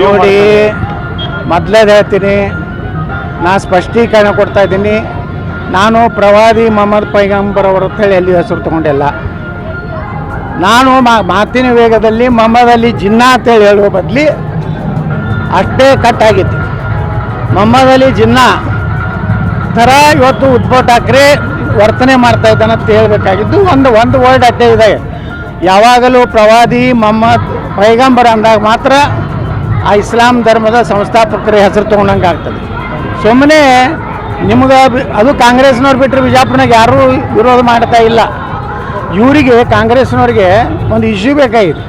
ನೋಡಿ ಮೊದಲೇದು ಹೇಳ್ತೀನಿ. ನಾನು ಸ್ಪಷ್ಟೀಕರಣ ಕೊಡ್ತಾ ಇದ್ದೀನಿ. ನಾನು ಪ್ರವಾದಿ ಮೊಹಮ್ಮದ್ ಪೈಗಂಬರ್ ಅಂತ ಹೇಳಿ ಎಲ್ಲಿ ಹೆಸರು ತಗೊಂಡಿಲ್ಲ. ನಾನು ಮಾ ಮಾತಿನ ವೇಗದಲ್ಲಿ ಮೊಹಮ್ಮದ್ ಅಲಿ ಜಿನ್ನಾ ಅಂತೇಳಿ ಹೇಳುವ ಬದಲಿ ಅಷ್ಟೇ ಕಟ್ ಆಗಿತ್ತು. ಮೊಹಮ್ಮದ್ ಅಲಿ ಜಿನ್ನಾ ಥರ ಇವತ್ತು ಉದ್ಭವ್ ಠಾಕ್ರೆ ವರ್ತನೆ ಮಾಡ್ತಾ ಇದ್ದಾನೆ ಅಂತ ಹೇಳಬೇಕಾಗಿದ್ದು ಒಂದು ಒಂದು ವರ್ಡ್ ಅಡ್ಡೆ ಇದೆ. ಯಾವಾಗಲೂ ಪ್ರವಾದಿ ಮೊಹಮ್ಮದ್ ಪೈಗಂಬರ್ ಅಂದಾಗ ಮಾತ್ರ ಆ ಇಸ್ಲಾಂ ಧರ್ಮದ ಸಂಸ್ಥಾಪಕರ ಹೆಸರು ತೊಗೊಂಡಂಗೆ ಆಗ್ತದೆ. ಸುಮ್ಮನೆ ನಿಮ್ಗೆ ಅದು ಕಾಂಗ್ರೆಸ್ನವ್ರು ಬಿಟ್ಟರೆ ಬಿಜಾಪುರನಾಗ ಯಾರೂ ವಿರೋಧ ಮಾಡ್ತಾ ಇಲ್ಲ. ಇವರಿಗೆ ಕಾಂಗ್ರೆಸ್ನವ್ರಿಗೆ ಒಂದು ಇಶ್ಯೂ ಬೇಕಾಗಿದೆ.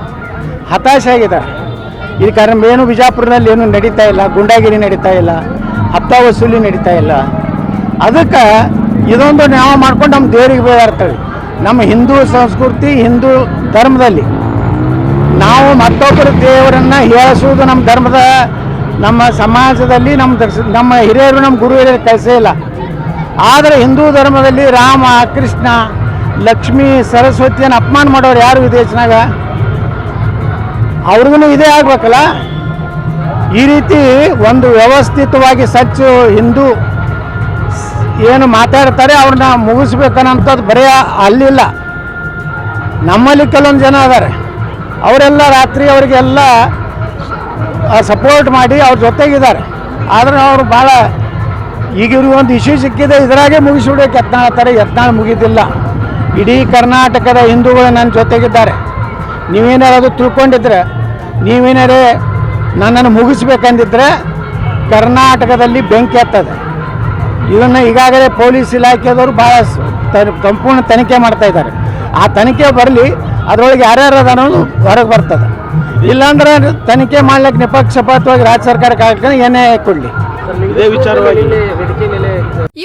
ಹತಾಶೆ ಆಗಿದ್ದಾರೆ ಈ ಕಾರಣ ಏನು ಬಿಜಾಪುರದಲ್ಲಿ ಏನು ನಡೀತಾ ಇಲ್ಲ, ಗುಂಡಾಗಿರಿ ನಡೀತಾ ಇಲ್ಲ ಹತ್ತ ವಸೂಲಿ ನಡೀತಾ ಇಲ್ಲ. ಅದಕ್ಕೆ ಇದೊಂದು ನಾವು ಮಾಡ್ಕೊಂಡು ನಮ್ಮ ದೇವರಿಗೆ ಬೇಡಾಡ್ತೇವೆ ನಮ್ಮ ಹಿಂದೂ ಸಂಸ್ಕೃತಿ, ಹಿಂದೂ ಧರ್ಮದಲ್ಲಿ ನಾವು ಮತ್ತೊಬ್ಬರು ದೇವರನ್ನು ಹೇಳಿಸುವುದು ನಮ್ಮ ಧರ್ಮದ, ನಮ್ಮ ಸಮಾಜದಲ್ಲಿ ನಮ್ಮ ನಮ್ಮ ಹಿರಿಯರು, ನಮ್ಮ ಗುರು ಹಿರಿಯರು ಕೆಲಸ ಇಲ್ಲ. ಆದರೆ ಹಿಂದೂ ಧರ್ಮದಲ್ಲಿ ರಾಮ, ಕೃಷ್ಣ, ಲಕ್ಷ್ಮಿ, ಸರಸ್ವತಿಯನ್ನು ಅಪಮಾನ ಮಾಡೋರು ಯಾರು ವಿದೇಶನಾಗ ಅವ್ರಿಗೂ ಇದೇ ಆಗ್ಬೇಕಲ್ಲ? ಈ ರೀತಿ ಒಂದು ವ್ಯವಸ್ಥಿತವಾಗಿ ಸಚ್ಚು ಹಿಂದೂ ಏನು ಮಾತಾಡ್ತಾರೆ, ಅವ್ರನ್ನ ಮುಗಿಸ್ಬೇಕನ್ನಂಥದ್ದು ಬರೀ ಅಲ್ಲಿಲ್ಲ. ನಮ್ಮಲ್ಲಿ ಕೆಲವೊಂದು ಜನ ಅದಾರೆ ಅವರೆಲ್ಲ ರಾತ್ರಿ ಅವರಿಗೆಲ್ಲ ಸಪೋರ್ಟ್ ಮಾಡಿ ಅವ್ರ ಜೊತೆಗಿದ್ದಾರೆ. ಆದರೆ ಅವರು ಭಾಳ, ಈಗ ಇವ್ರಿಗೆ ಒಂದು ಇಶ್ಯೂ ಸಿಕ್ಕಿದೆ, ಇದರಾಗೆ ಮುಗಿಸ್ಬಿಡೋಕೆ ಯತ್ನಾಳ್ತಾರೆ ಯತ್ನಾಳ್ ಮುಗಿದಿಲ್ಲ. ಇಡೀ ಕರ್ನಾಟಕದ ಹಿಂದೂಗಳು ನನ್ನ ಜೊತೆಗಿದ್ದಾರೆ. ನೀವೇನಾರು ಅದು ತಿಳ್ಕೊಂಡಿದ್ರೆ, ನೀವೇನಾರೇ ನನ್ನನ್ನು ಮುಗಿಸ್ಬೇಕಂದಿದ್ರೆ ಕರ್ನಾಟಕದಲ್ಲಿ ಬೆಂಕಿ ಹತ್ತದೆ. ಇದನ್ನು ಈಗಾಗಲೇ ಪೊಲೀಸ್ ಇಲಾಖೆದವರು ಭಾಳ ಸಂಪೂರ್ಣ ತನಿಖೆ ಮಾಡ್ತಾ ಇದ್ದಾರೆ. ಆ ತನಿಖೆ ಬರಲಿ ಅದರೊಳಗೆ ಯಾರ್ಯಾರು ಅದ ಅನ್ನೋದು ಹೊರಗೆ ಬರ್ತದೆ. ಇಲ್ಲಾಂದ್ರೆ ತನಿಖೆ ಮಾಡ್ಲಿಕ್ಕೆ ನಿಪಕ್ಷಪಾತವಾಗಿ ರಾಜ್ಯ ಸರ್ಕಾರಕ್ಕೆ ಆಗ್ತದೆ ಏನೇ ಕೊಡಲಿ. ಇದೇ ವಿಚಾರವಾಗಿ.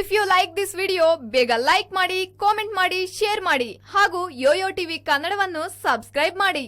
If you like this video ಬೇಗ ಲೈಕ್ ಮಾಡಿ ಕಾಮೆಂಟ್ ಮಾಡಿ ಶೇರ್ ಮಾಡಿ ಹಾಗೂ ಯೋಯೋ ಟಿವಿ ಕನ್ನಡವನ್ನು ಸಬ್ಸ್ಕ್ರೈಬ್ ಮಾಡಿ.